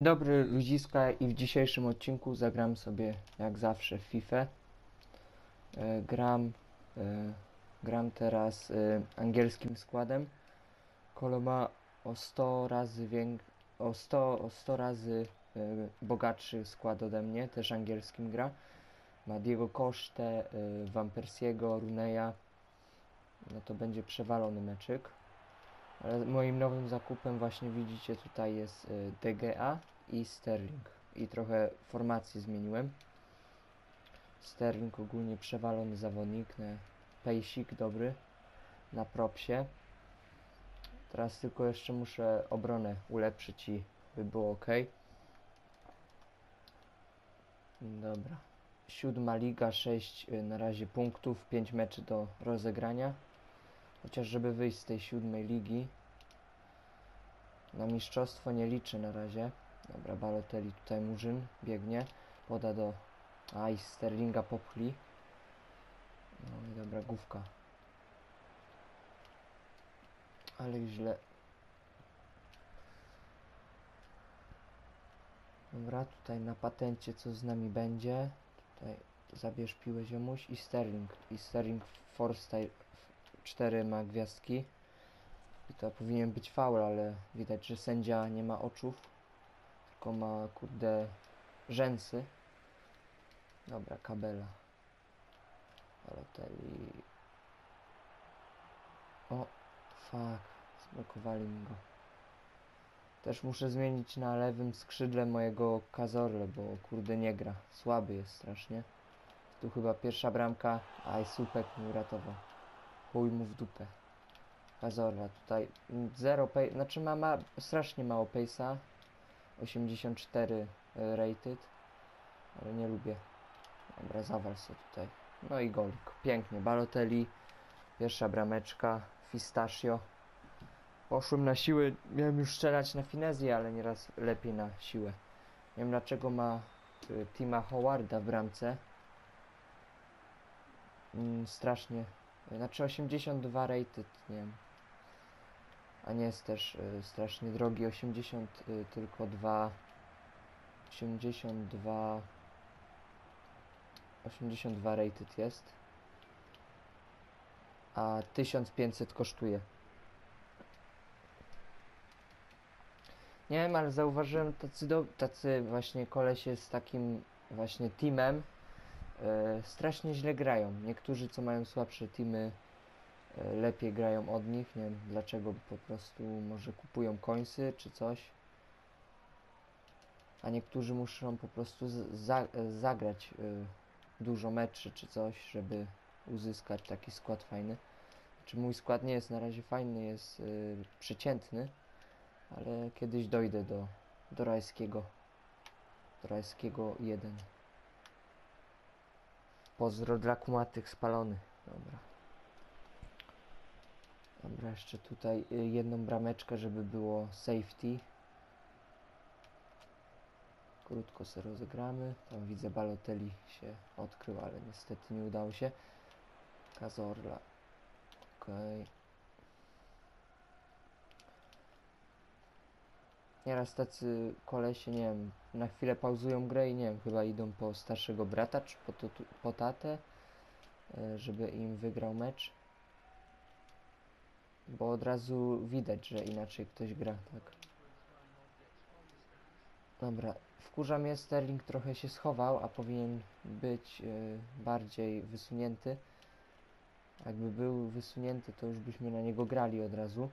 Dobry ludziska i w dzisiejszym odcinku zagram sobie jak zawsze FIFA. E, gram, e, gram teraz e, angielskim składem. Kolo ma o 100 razy więk o 100, o 100 razy bogatszy skład ode mnie, też angielskim gra. Ma Diego e, Van Persiego, Runeya. No to będzie przewalony meczyk. Ale moim nowym zakupem właśnie widzicie tutaj jest y, DGA i Sterling. I trochę formacji zmieniłem. Sterling ogólnie przewalony zawodnik, pejsik dobry na propsie. Teraz tylko jeszcze muszę obronę ulepszyć i by było ok. Dobra. Siódma liga, 6 na razie punktów, 5 meczy do rozegrania. Chociaż żeby wyjść z tej siódmej ligi na mistrzostwo nie liczę na razie. Dobra, Balotelli tutaj Murzyn biegnie. Poda do... Aj, Sterlinga popchli. No i dobra, główka. Ale źle. Dobra, tutaj na patencie co z nami będzie. Tutaj zabierz piłę ziomuś i Sterling. I Sterling Force 4 ma gwiazdki. I to powinien być faul, ale widać, że sędzia nie ma oczów. Tylko ma, kurde, rzęsy. Dobra, kabela. Balotelli. O, fuck. Zblokowali mi go. Też muszę zmienić na lewym skrzydle mojego Kazorle, bo kurde nie gra. Słaby jest strasznie. Tu chyba pierwsza bramka. Aj, Supek mi uratował. Chuj mu w dupę. Kazorla tutaj. Zero pay, znaczy ma, ma strasznie mało pace'a. 84 e, rated. Ale nie lubię. Dobra zawal sobie tutaj. No i golik, pięknie, Balotelli. Pierwsza brameczka, Fistachio poszłem na siłę, miałem już strzelać na finezję, ale nieraz lepiej na siłę. Nie wiem dlaczego ma y, Tima Howarda w bramce. Mm, strasznie znaczy 82 rated, nie. Wiem a nie jest też y, strasznie drogi 80 y, tylko 2 82 82 rated jest. A 1500 kosztuje. Nie wiem, ale zauważyłem tacy, do, tacy właśnie kolesie z takim właśnie teamem strasznie źle grają niektórzy co mają słabsze teamy E, lepiej grają od nich. Nie wiem dlaczego, po prostu może kupują końsy czy coś. A niektórzy muszą po prostu za e, zagrać dużo meczy czy coś, żeby uzyskać taki skład fajny. Czy mój skład nie jest na razie fajny, jest przeciętny, ale kiedyś dojdę do, do rajskiego. Do rajskiego 1. Pozdro dla kumatych spalony. Dobra. Dobra, jeszcze tutaj y, jedną brameczkę, żeby było safety. Krótko se rozegramy. Tam widzę Balotelli się odkrył, ale niestety nie udało się. Kazorla. Okej. Okay. Nieraz tacy kolesie, nie wiem, na chwilę pauzują grę i nie wiem, chyba idą po starszego brata czy po, to, po tatę, y, żeby im wygrał mecz. Bo od razu widać, że inaczej ktoś gra, tak. Dobra, wkurza mnie Sterling trochę się schował, a powinien być yy, bardziej wysunięty. Jakby był wysunięty, to już byśmy na niego grali od razu.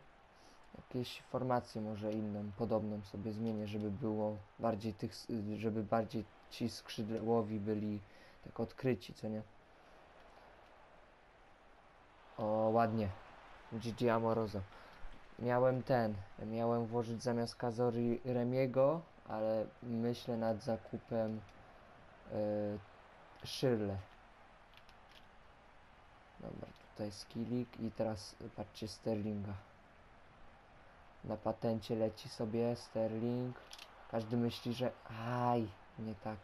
Jakieś formację może inną, podobną sobie zmienię, żeby było bardziej tych, żeby bardziej ci skrzydłowi byli tak odkryci, co nie? O, ładnie. Gigi Amoroso. Miałem ten, miałem włożyć zamiast Kazori Remiego, ale myślę nad zakupem yy. Dobra, tutaj skillik i teraz patrzcie Sterlinga. Na patencie leci sobie Sterling. Każdy myśli, że aj, nie tak.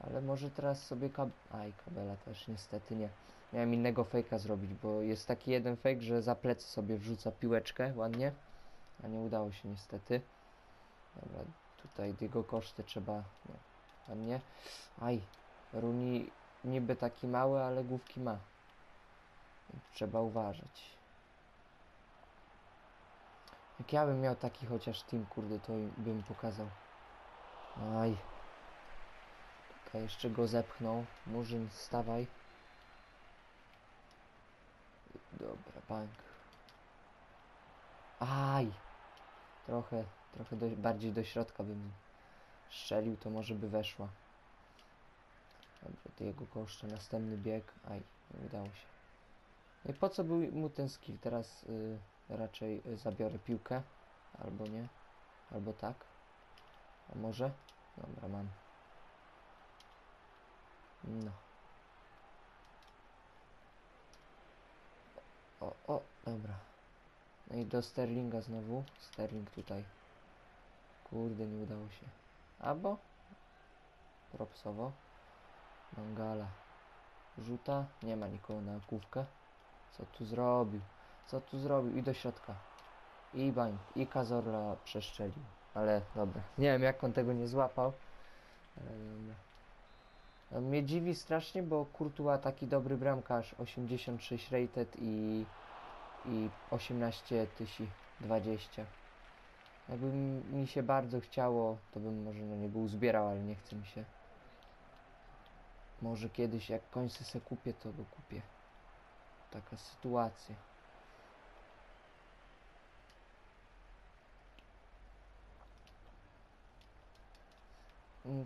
Ale może teraz sobie kab... Aj, kabela też niestety nie. Miałem innego fejka zrobić, bo jest taki jeden fake, że za plecy sobie wrzuca piłeczkę ładnie. A nie udało się niestety. Dobra, tutaj jego koszty trzeba... Nie, ładnie. Aj, Runi niby taki mały, ale główki ma. Trzeba uważać. Jak ja bym miał taki chociaż team, kurde, to bym pokazał. Aj. Jeszcze go zepchnął. Murzyn, stawaj. Dobra, bank. Aj! Trochę, trochę do, bardziej do środka bym strzelił, to może by weszła. Dobra, to jego koszta, następny bieg. Aj, nie udało się. No i po co był mu ten skill? Teraz y, raczej y, zabiorę piłkę. Albo nie. Albo tak. A może? Dobra, mam. No. O, o, dobra. No i do Sterlinga znowu. Sterling tutaj. Kurde, nie udało się. Albo? Propsowo. Mangala. Rzuta. Nie ma nikogo na główkę. Co tu zrobił? Co tu zrobił? I do środka. I bań. I Kazorla przeszczelił. Ale dobra. Nie wiem jak on tego nie złapał. Ale dobra. No, mnie dziwi strasznie, bo Courtois taki dobry bramkarz. 86 rated i, i 18 tysięcy 20. Jakby mi się bardzo chciało, to bym może na niego uzbierał, ale nie chce mi się. Może kiedyś jak końce se kupię, to go kupię. Taka sytuacja.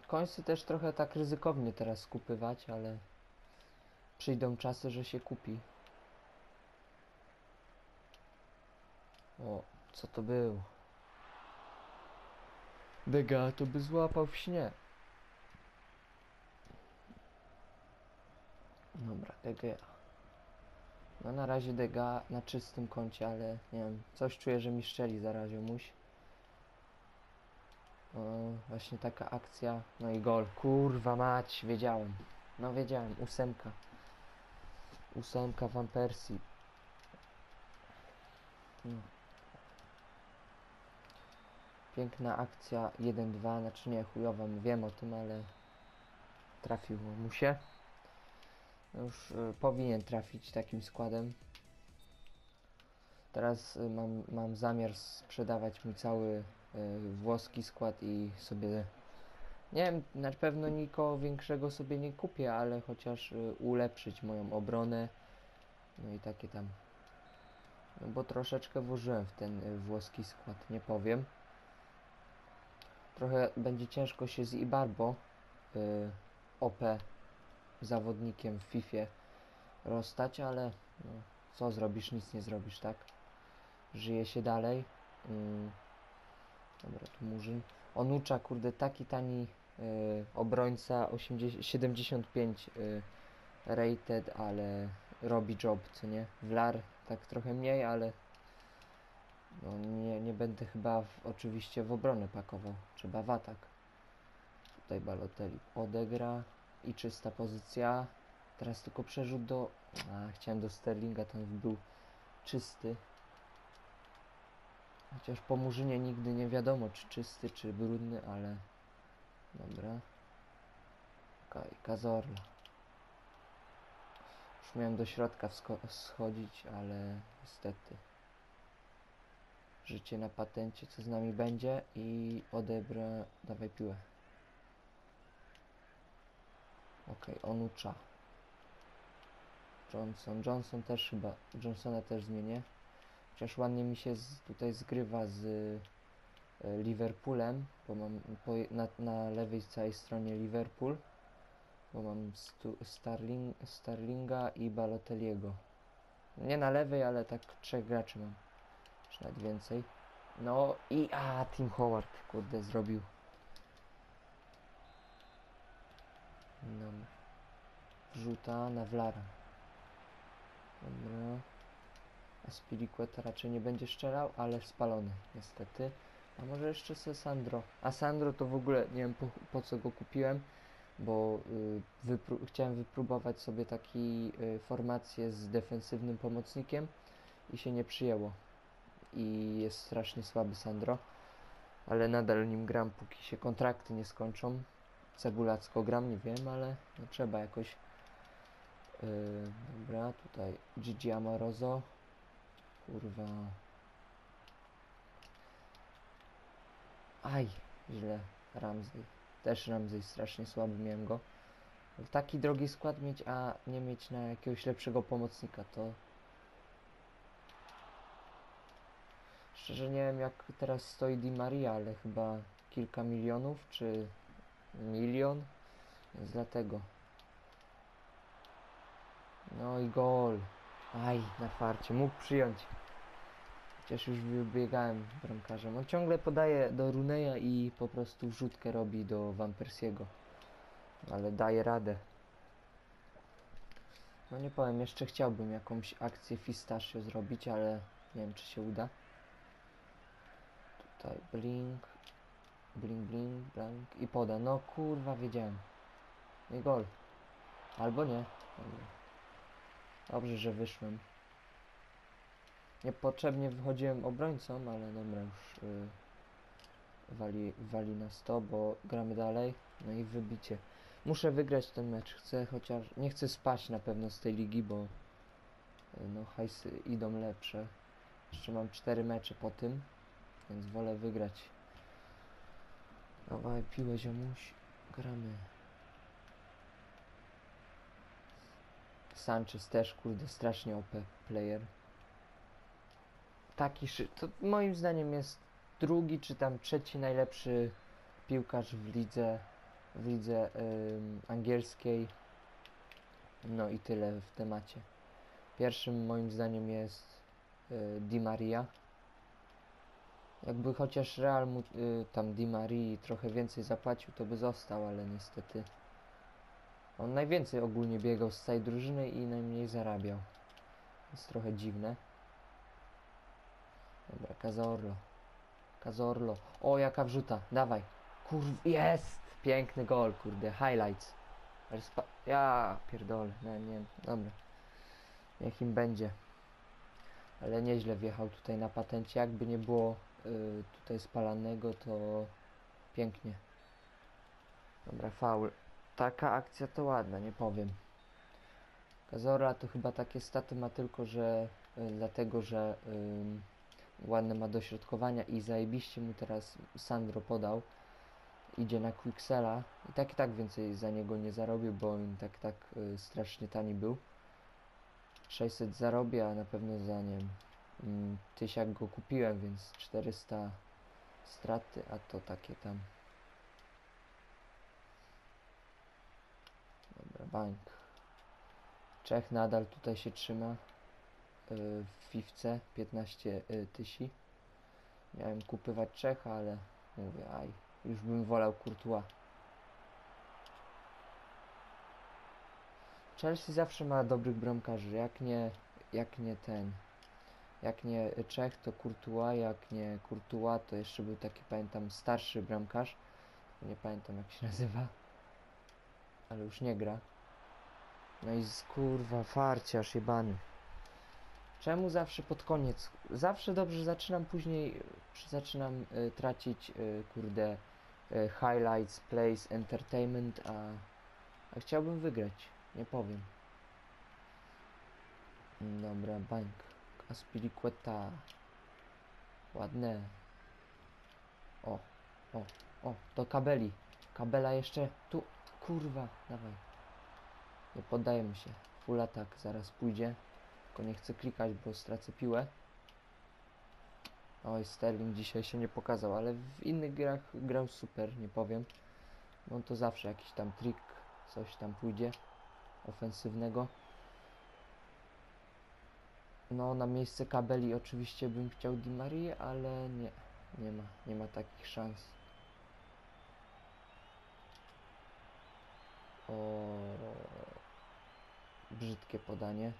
Końcy też trochę tak ryzykownie teraz kupywać, ale przyjdą czasy, że się kupi. O, co to było? Dega to by złapał w śnie. Dobra, Dega. No na razie Dega na czystym koncie, ale nie wiem, coś czuję, że mi szczeli zaraził muś. Właśnie taka akcja. No i gol. Kurwa mać, wiedziałem. No wiedziałem, ósemka. Ósemka Van Persie. No. Piękna akcja 1-2, znaczy nie, chujowa, wiem o tym, ale trafiło mu się. No Już y, powinien trafić takim składem. Teraz y, mam, mam zamiar sprzedawać mój cały włoski skład i sobie nie wiem, na pewno nikogo większego sobie nie kupię, ale chociaż y, ulepszyć moją obronę. No i takie tam. No bo troszeczkę włożyłem w ten y, włoski skład, nie powiem. Trochę będzie ciężko się z Ibarbo y, OP zawodnikiem w FIFA rozstać, ale no, co zrobisz, nic nie zrobisz, tak? Żyje się dalej. Mm. Dobra, tu Murzyn. Onucza, kurde, taki tani y, obrońca, 80, 75 y, rated, ale robi job, co nie? Wlar tak trochę mniej, ale no, nie, nie będę chyba w, oczywiście w obronę pakował. Trzeba w atak. Tutaj Balotelli odegra i czysta pozycja. Teraz tylko przerzut do... A, chciałem do Sterlinga, ten był czysty. Chociaż po Murzynie nigdy nie wiadomo, czy czysty, czy brudny, ale... Dobra. Okej, Kazorla. Już miałem do środka schodzić, ale niestety. Życie na patencie, co z nami będzie i odebra... Dawaj piłę. Okej, Onucza. Johnson. Johnson też chyba. Johnsona też zmienię. Chociaż ładnie mi się z, tutaj zgrywa z e, Liverpoolem, bo mam po, na, na lewej całej stronie Liverpool, bo mam stu, Starling, Starlinga i Balotelliego. Nie na lewej, ale tak trzech graczy mam. Czy nawet więcej. No i a Tim Howard, kurde, zrobił. Dobra. Wrzuta na Wlara. Dobra. Aspilicueta raczej nie będzie strzelał, ale spalony niestety. A może jeszcze se Sandro. A Sandro to w ogóle nie wiem po, po co go kupiłem, bo y, wypró- chciałem wypróbować sobie taki y, formację z defensywnym pomocnikiem i się nie przyjęło. I jest strasznie słaby Sandro. ale nadal nim gram, póki się kontrakty nie skończą. Cebulacko gram, nie wiem, ale no, trzeba jakoś. Yy, dobra, tutaj Gigi Amarozo. Kurwa. Aj, źle. Ramsey. Też Ramsey strasznie słaby miałem go. Taki drogi skład mieć, a nie mieć na jakiegoś lepszego pomocnika, to Szczerze nie wiem jak teraz stoi Di Maria, ale chyba kilka milionów czy milion, więc dlatego. No i gol. Aj, na farcie. Mógł przyjąć. Chociaż już wybiegałem bramkarzem. On ciągle podaje do Runeya i po prostu wrzutkę robi do Van Persiego. Ale daje radę. No nie powiem, jeszcze chciałbym jakąś akcję Fistachio zrobić, ale nie wiem czy się uda. Tutaj blink, blink, blink, blink i poda. No kurwa, wiedziałem. Nie gol. Albo nie. Dobrze, że wyszłem. Niepotrzebnie wychodziłem obrońcą, ale dobra, już yy, wali, wali na 100, bo gramy dalej. No i wybicie. Muszę wygrać ten mecz. Chcę chociaż... Nie chcę spać na pewno z tej ligi, bo... Yy, no hajsy idą lepsze. Jeszcze mam 4 mecze po tym. Więc wolę wygrać. Dawaj, piłę ziomuś. Gramy. Sanchez też, kurde, strasznie OP player. Taki. To moim zdaniem jest drugi czy tam trzeci najlepszy piłkarz w lidze w lidze angielskiej. No i tyle w temacie. Pierwszym moim zdaniem jest y, Di Maria. Jakby chociaż Real mu y, tam Di Marii trochę więcej zapłacił, to by został, ale niestety on najwięcej ogólnie biegał z całej drużyny i najmniej zarabiał. Jest trochę dziwne. Dobra, Cazorlo. Cazorlo. O, jaka wrzuta. Dawaj. Kurw, jest! Piękny gol, kurde. Highlights. Ja pierdolę. No, nie. Dobra. Niech im będzie. Ale nieźle wjechał tutaj na patencie. Jakby nie było y, tutaj spalanego, to pięknie. Dobra, faul. Taka akcja to ładna, nie powiem. Kazora to chyba takie staty ma tylko, że y, dlatego, że y, ładne ma dośrodkowania i zajebiście mu teraz Sandro podał. Idzie na Quicksela i tak i tak więcej za niego nie zarobił, bo on tak tak y, strasznie tani był. 600 zarobię, a na pewno za nie wiem, mm, tysiak go kupiłem, więc 400 straty, a to takie tam. Dobra, bank. Czech nadal tutaj się trzyma w fifce 15 y, tysięcy. Miałem kupywać Czecha, ale mówię, aj, już bym wolał Courtois. Chelsea zawsze ma dobrych bramkarzy, jak nie, jak nie ten, jak nie Czech to Courtois, jak nie Courtois to jeszcze był taki, pamiętam, starszy bramkarz, nie pamiętam jak się nazywa, ale już nie gra. No i z kurwa farciarz jebany. Czemu zawsze pod koniec? Zawsze dobrze zaczynam, później y, zaczynam y, tracić y, kurde y, highlights, plays, entertainment, a, a chciałbym wygrać. Nie powiem. Mm, Dobra, bank. Aspilicueta. Ładne. O, o, o, to kabeli. Kabela jeszcze tu. Kurwa, dawaj. Nie poddajemy się. Full attack zaraz pójdzie. Tylko nie chcę klikać, bo stracę piłę. Oj, Sterling dzisiaj się nie pokazał, ale w innych grach grał super, nie powiem. No to zawsze jakiś tam trik, coś tam pójdzie ofensywnego. No, na miejsce kabeli oczywiście bym chciał Di Marię, ale nie, nie ma, nie ma takich szans. O, brzydkie podanie.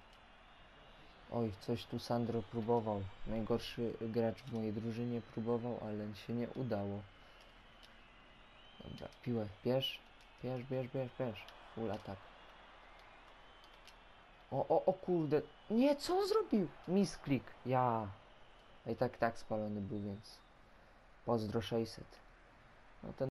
Oj, coś tu Sandro próbował. Najgorszy gracz w mojej drużynie próbował, ale się nie udało. Dobra, piłę, bierz, bierz, bierz, bierz, bierz. Full atak. O, o, o kurde. Nie, co on zrobił? Misklik. Ja. I tak, tak spalony był, więc Pozdro 600. No ten